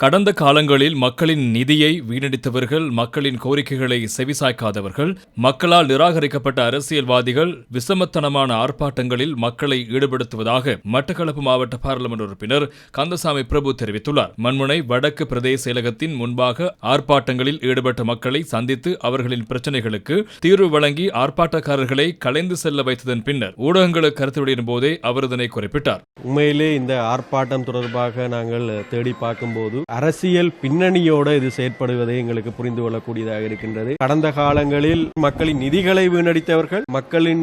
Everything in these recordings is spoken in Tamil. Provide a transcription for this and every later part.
கடந்த காலங்களில் மக்களின் நிதியை வீணடித்தவர்கள் மக்களின் கோரிக்கைகளை செவிசாய்க்காதவர்கள் மக்களால் நிராகரிக்கப்பட்ட அரசியல்வாதிகள் விசமத்தனமான ஆர்ப்பாட்டங்களில் மக்களை ஈடுபடுத்துவதாக மட்டக்களப்பு மாவட்ட பாராளுமன்ற உறுப்பினர் கந்தசாமி பிரபு தெரிவித்துள்ளார். மண்முனை வடக்கு பிரதேச செயலகத்தின் முன்பாக ஆர்ப்பாட்டங்களில் ஈடுபட்ட மக்களை சந்தித்து அவர்களின் பிரச்சினைகளுக்கு தீர்வு வழங்கி ஆர்ப்பாட்டக்காரர்களை கலைந்து செல்ல வைத்ததன் பின்னர் ஊடகங்களுக்கு கருத்து வெளியிடும் போதே அவர் இதனை குறிப்பிட்டார். உண்மையிலே இந்த ஆர்ப்பாட்டம் தொடர்பாக நாங்கள் தேடி பார்க்கும்போது அரசியல் பின்னணியோடு இது செயற்படுவதை எங்களுக்கு புரிந்து கொள்ளக்கூடியதாக இருக்கின்றது. கடந்த காலங்களில் மக்களின் நிதிகளை வீணடித்தவர்கள் மக்களின்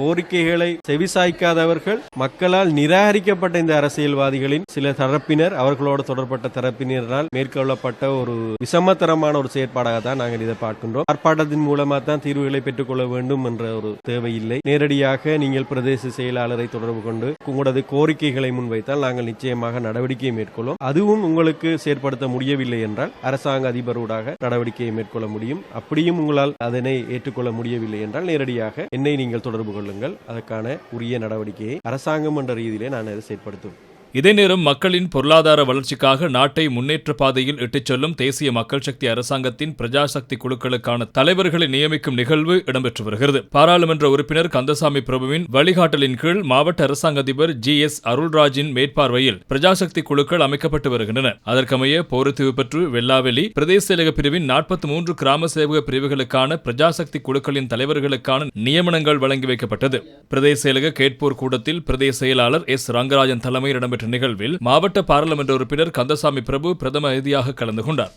கோரிக்கைகளை செவிசாய்க்காதவர்கள் மக்களால் நிராகரிக்கப்பட்ட இந்த அரசியல்வாதிகளின் சில தரப்பினர் அவர்களோடு தொடர்பட்ட தரப்பினரால் மேற்கொள்ளப்பட்ட ஒரு விஷமத்தரமான ஒரு செயற்பாடாக தான் நாங்கள் இதை பார்க்கின்றோம். ஆர்ப்பாட்டத்தின் மூலமாக தான் தீர்வுகளை பெற்றுக்கொள்ள வேண்டும் என்ற ஒரு தேவையில்லை. நேரடியாக நீங்கள் பிரதேச செயலாளரை தொடர்பு கொண்டு உங்களது கோரிக்கைகளை முன்வைத்தால் நாங்கள் நிச்சயமாக நடவடிக்கை மேற்கொள்ளும் அதுவும் உங்களுக்கு செயற்படுத்த முடியவில்லை என்றால் அரசாங்க அதிபரூடாக நடவடிக்கையை மேற்கொள்ள முடியும். அப்படியும் உங்களால் அதனை ஏற்றுக்கொள்ள முடியவில்லை என்றால் நேரடியாக என்னை நீங்கள் தொடர்பு கொள்ளுங்கள். அதற்கான உரிய நடவடிக்கையை அரசாங்கம் என்ற ரீதியிலே நான் அதை செயற்படுத்தும் இதே நேரம் மக்களின் பொருளாதார வளர்ச்சிக்காக நாட்டை முன்னேற்ற பாதையில் இட்டுச் செல்லும் தேசிய மக்கள் சக்தி அரசாங்கத்தின் பிரஜாசக்தி குழுக்களுக்கான தலைவர்களை நியமிக்கும் நிகழ்வு இடம்பெற்று வருகிறது. பாராளுமன்ற உறுப்பினர் கந்தசாமி பிரபுவின் வழிகாட்டலின் கீழ் மாவட்ட அரசாங்க அதிபர் ஜி எஸ் அருள்ராஜின் மேற்பார்வையில் பிரஜாசக்தி குழுக்கள் அமைக்கப்பட்டு வருகின்றன. அதற்கமைய போருத்தீவு பெற்று வெள்ளாவெளி பிரதேச செயலக பிரிவின் நாற்பத்தி மூன்று கிராம சேவக பிரிவுகளுக்கான பிரஜாசக்தி குழுக்களின் தலைவர்களுக்கான நியமனங்கள் வழங்கி வைக்கப்பட்டது. பிரதேச செயலக கேட்போர் கூட்டத்தில் பிரதேச செயலாளர் எஸ் ரங்கராஜன் தலைமையில் இடம்பெற்ற நிகழ்வில் மாவட்ட பாராளுமன்ற உறுப்பினர் கந்தசாமி பிரபு பிரதம அதிதியாக கலந்து கொண்டார்.